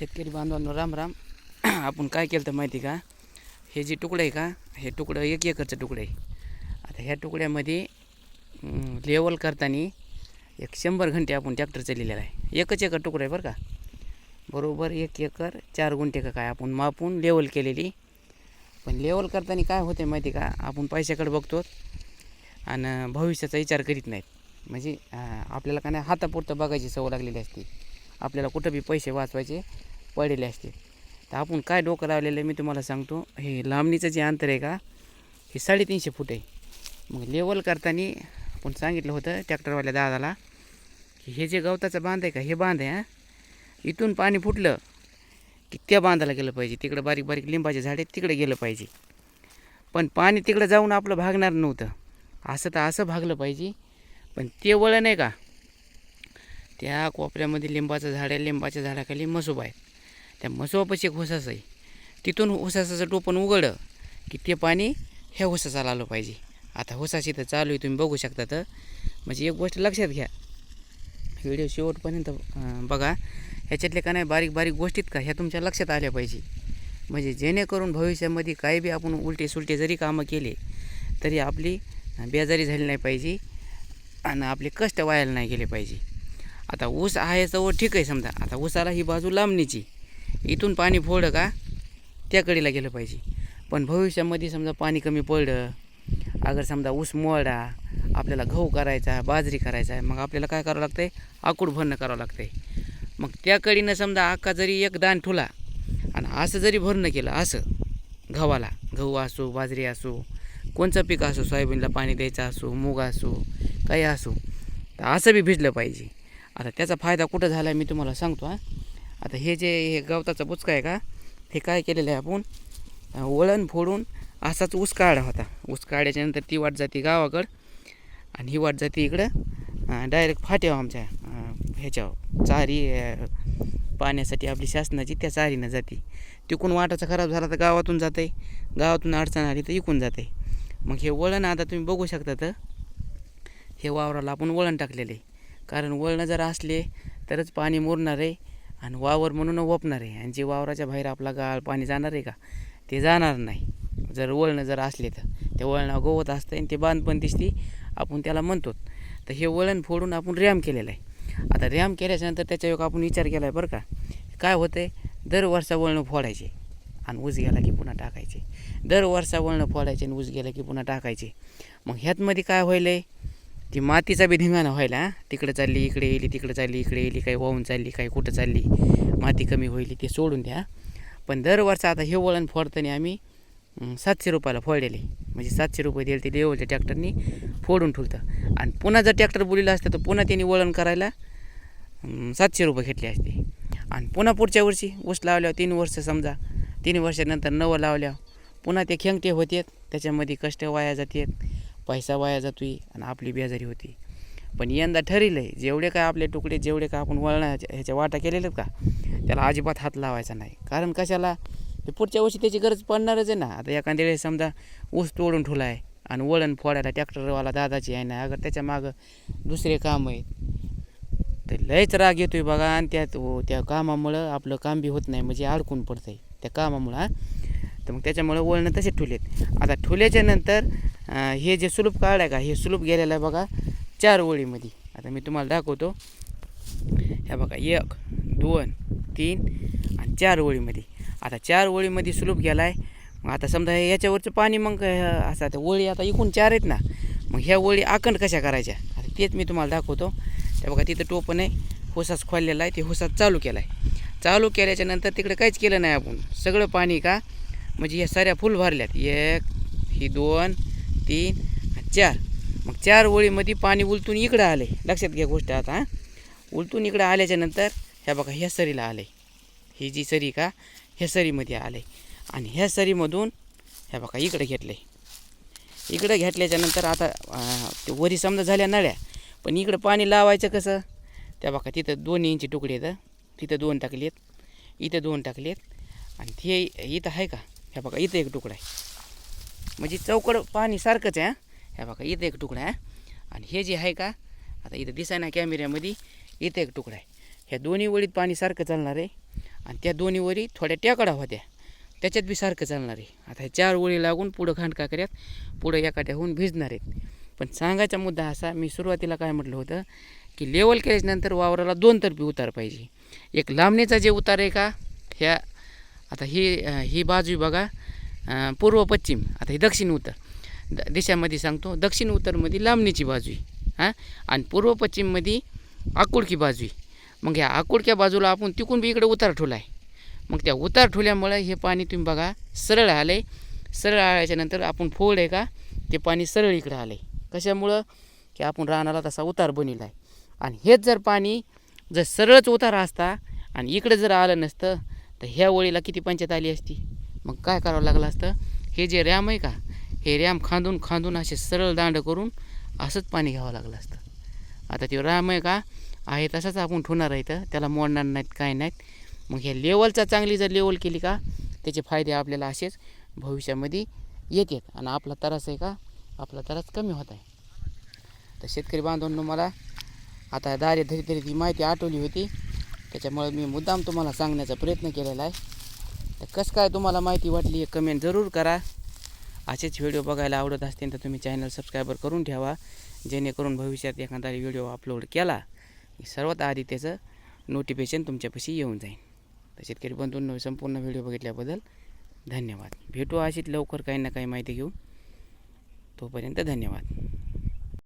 शेतकरी बांधवांनो राम राम. आपण काय केलं तर माहिती का? हे जे तुकडं आहे का हे तुकडं एक एकरचं तुकडं आहे. आता ह्या तुकड्यामध्ये लेवल करताना एक शंभर घंटे आपण ट्रॅक्टर चाललेला आहे. एकच एकर तुकडं आहे बरं का? बरोबर एक एकर चार गुंठे का काय आपण मापून लेवल केलेली. पण लेवल करताना काय होते माहिती का? आपण पैशाकडे बघतो आणि भविष्याचा विचार करीत नाहीत. म्हणजे आपल्याला काय नाही हातापुरतं बघायची सवय लागलेली असते. आपल्याला कुठं बी पैसे वाचवायचे पडलेले असते. तर आपण काय डोकं लावलेलं आहे मी तुम्हाला सांगतो. हे लांबणीचं जे अंतर आहे का हे साडेतीनशे फूट आहे. मग लेवल करताना आपण सांगितलं होतं ट्रॅक्टरवाल्या दादाला की हे जे गवताचं बांध आहे का हे बांध आहे हां? इथून पाणी फुटलं की त्या बांधाला गेलं पाहिजे. तिकडं बारीक बारीक लिंबाचे झाडे तिकडे गेलं पाहिजे. पण पाणी तिकडं जाऊन आपलं भागणार नव्हतं. असं तर असं भागलं पाहिजे. पण ते वळण आहे का त्या कोपऱ्यामध्ये लिंबाचं झाड आहे लिंबाच्या झाडाखाली मसोबा आहे. त्या मसोबापाशी एक होसास आहे. तिथून होसासाचं टोपण उघडं की ते पाणी ह्या होसासाला आलं पाहिजे. आता होसास इथं चालू आहे तुम्ही बघू शकता तर. म्हणजे एक गोष्ट लक्षात घ्या. व्हिडिओ शेवटपर्यंत बघा. ह्याच्यातले का नाही बारीक बारीक गोष्टीत का? ह्या तुमच्या लक्षात आल्या पाहिजे. म्हणजे जेणेकरून भविष्यामध्ये काही बी आपण उलटे सुलटे जरी कामं केले तरी आपली बेजारी झाली नाही पाहिजे आणि आपले कष्ट व्हायला नाही गेले पाहिजे. आता ऊस आहे तर ठीक आहे समजा. आता ऊसाला ही बाजू लांबणीची. इथून पाणी फोडलं का? त्याकडेला गेलं पाहिजे. पण भविष्यामध्ये समजा पाणी कमी पडलं अगर समजा ऊस मोडा आपल्याला गहू करायचा बाजरी करायचा आहे मग आपल्याला काय करावं लागतं आहे आकूड भरणं करावं लागतं आहे मग त्या कडीनं समजा आका जरी एक दान ठुला आणि असं जरी भरणं केलं असं गव्हाला गहू असो बाजरी असो कोणचं पीक असो सोयाबीनला पाणी द्यायचं असो मूग असो काही असो तर असं बी भिजलं पाहिजे. आता त्याचा फायदा कुठं झाला आहे मी तुम्हाला सांगतो हां. आता हे जे हे गवताचा बुचका आहे का हे काय केलेलं आहे आपण? वळण फोडून असाच ऊस काढा होता. ऊस काढल्याच्यानंतर ती वाट जाते गावाकडं आणि ही वाट जाते इकडं डायरेक्ट फाट्यावर आमच्या ह्याच्यावर. चारी पाण्यासाठी आपली शासनाची त्या चारीनं जाते. तिकून वाटाचा खराब झाला तर गावातून जाते गावातून अडचण आली तर इकून जाते मग हे वळण आता तुम्ही बघू शकता तर हे वावराला आपण वळण टाकलेलं आहे. कारण वळणं जर असले तरच पाणी मुरणार आहे. आणि वावर म्हणून वपणार आहे. आणि जे वावराच्या बाहेर आपला गाळ पाणी जाणार आहे का? ते जाणार नाही. जर वळणं जर असले तर. ते वळणं गवत असतं आणि ते बांध पण दिसते. आपण त्याला म्हणतो. तर हे वळण फोडून आपण रॅम केलेलं आहे. आता रॅम केल्याच्यानंतर त्याच्यावर आपण विचार केला आहे बरं का? काय होतं आहे दर वर्षा वळणं फोडायचे. आणि ऊस गेला की पुन्हा टाकायचे. दर वर्षा वळणं फोडायचे आणि ऊस गेला की पुन्हा टाकायचे. मग ह्यातमध्ये काय होईल आहे ती मातीचा बी धिंगाणा व्हायला तिकडं चालली इकडे येली तिकडं चालली इकडे येली काही वाहून चालली काही कुठं चालली माती कमी होईल ते सोडून द्या. पण दरवर्षं आता हे वळण फोडताना आम्ही सातशे रुपयाला फोडलेले. म्हणजे सातशे रुपये दिले ते लेवलच्या ट्रॅक्टरनी फोडून ठेवतं आणि पुन्हा जर ट्रॅक्टर बुलीला असतं तर पुन्हा त्यांनी वळण करायला सातशे रुपये घेतले असते. आणि पुन्हा पुढच्या वर्षी ऊस लावल्यावर तीन वर्ष समजा तीन वर्षानंतर नवं लावल्यावर पुन्हा ते खेंगटे होते त्याच्यामध्ये कष्ट वाया जातात. पैसा वाया जातोय आणि आपली बेजारी होती. पण यंदा ठरलं आहे जेवढे काय आपले तुकडे जेवढे काय आपण वळणाच्या ह्याच्या वाटा केलेल्या का? त्याला अजिबात हात लावायचा नाही. कारण कशाला? ते पुढच्या वर्षी त्याची गरज पडणारच आहे ना. आता एखाद्या वेळेस समजा ऊस तोडून ठेवला आहे आणि वळण फोडायला ट्रॅक्टरवाला दादाची आहे ना अगर त्याच्या मागं दुसरे काम आहे तर लयच राग येतोय बघा. आणि त्यात हो, त्या कामामुळं आपलं काम बी होत नाही म्हणजे अडकून पडतंय. त्या कामामुळं तर मग त्याच्यामुळं वळणं तसे ठुलेत. आता ठुल्याच्या नंतर हे जे सुलूप काढ आहे का हे सुलूप गेलेलं आहे बघा चार ओळीमध्ये. आता मी तुम्हाला दाखवतो. ह्या बघा एक दोन तीन आणि चार ओळीमध्ये. आता चार ओळीमध्ये सुलूप गेला आहे मग आता समजा हे याच्यावरचं पाणी मग असं आता ओळी आता एकूण चार आहेत ना. मग ह्या ओळी आखंड कशा करायच्या? आता तेच मी तुम्हाला दाखवतो. त्या बघा तिथं टोपण आहे होसाच खोललेला आहे ते होसाच चालू केला आहे चालू केल्याच्यानंतर तिकडे काहीच केलं नाही आपण. सगळं पाणी का म्हणजे ह्या साऱ्या फुल भरल्यात. एक ही दोन तीन चार. मग चार ओळीमध्ये पाणी उलटून इकडं आले लक्षात घ्या गोष्ट आता हां. उलटून इकडं आल्याच्यानंतर ह्या बघा ह्या सरीला आले ही जी सरी का ह्या सरीमध्ये आले आणि ह्या सरीमधून ह्या बघा इकडं घेतलं इकडं घेतल्याच्या नंतर आता ते वरी समजा झाल्या नळ्या पण इकडं पाणी लावायचं कसं? त्या बघा तिथं दोन इंची तुकडे आहेत तिथं दोन टाकलेत इथं दोन टाकलेत आणि ते इथं आहे का? ह्या बघा इथं एक तुकडा आहे. म्हणजे चौकड पाणी सारखंच आहे ह्या बघा इथं एक तुकडा आहे आणि हे जे आहे का आता इथं दिसाय ना कॅमेऱ्यामध्ये इथं एक तुकडा आहे. ह्या दोन्ही वळीत पाणी सारखं चालणार आहे आणि त्या दोन्ही वळी थोड्या टेकडा होत्या. त्याच्यात बी सारखं चालणार आहे. आता हे चार ओळी लागून पुढं खांडका करत पुढं एकाट्या होऊन भिजणार आहेत. पण सांगायचा मुद्दा असा मी सुरुवातीला काय म्हटलं होतं की लेवल केल्याच्यानंतर वावराला दोन तर्फी उतार पाहिजे. एक लांबणीचा जे उतार आहे का ह्या आता ही ही बाजू बघा पूर्व पश्चिम आता ही दक्षिण उत्तर. द दिशामध्ये सांगतो दक्षिण उत्तरमध्ये लांबणीची बाजू आहे हां? आणि पूर्व पश्चिममध्ये आकुडकी बाजू आहे. मग ह्या आकुडक्या बाजूला आपण तिकून बी इकडे उतार ठेवला आहे. मग त्या उतार ठेवल्यामुळं हे पाणी तुम्ही बघा सरळ आलं आहे सरळ आल्याच्यानंतर आपण फोड आहे का ते पाणी सरळ इकडे आलं आहे कशामुळं? की आपण रानाला तसा उतार बनवला आहे आणि हेच जर पाणी जर सरळच उतार असता आणि इकडे जर आलं नसतं तर ह्या ओळीला किती पंचायत आली असती? मग काय करावं लागलं असतं? हे जे रॅम आहे का? हे रॅम खांदून खांदून असे सरळ दांड करून असंच पाणी घ्यावं लागलं असतं. आता ते रॅम आहे का? आहे तसाच आपण ठेवणार आहे तर त्याला मोडणार नाहीत काय नाहीत. मग ह्या लेवलचा चांगली जर लेवल केली का त्याचे फायदे आपल्याला असेच भविष्यामध्ये येतात. आणि आपला त्रास आहे का? आपला त्रास कमी होत आहे. तर शेतकरी बांधवांनो मला आता दारे धरी धरी ती माहिती आठवली होती. त्याच्यामुळे मी मुद्दाम तुम्हाला सांगण्याचा प्रयत्न केलेला आहे. तर कसं काय तुम्हाला माहिती वाटली हे कमेंट जरूर करा. असेच व्हिडिओ बघायला आवडत असतील तर तुम्ही चॅनल सबस्क्रायबर करून ठेवा. जेणेकरून भविष्यात एखादा व्हिडिओ अपलोड केला सर्वात आधी त्याचं नोटिफिकेशन तुमच्यापाशी येऊन जाईल. तर शेतकरी बंधूंनो संपूर्ण व्हिडिओ बघितल्याबद्दल धन्यवाद. भेटू अशीच लवकर काही ना काही माहिती घेऊ तोपर्यंत धन्यवाद.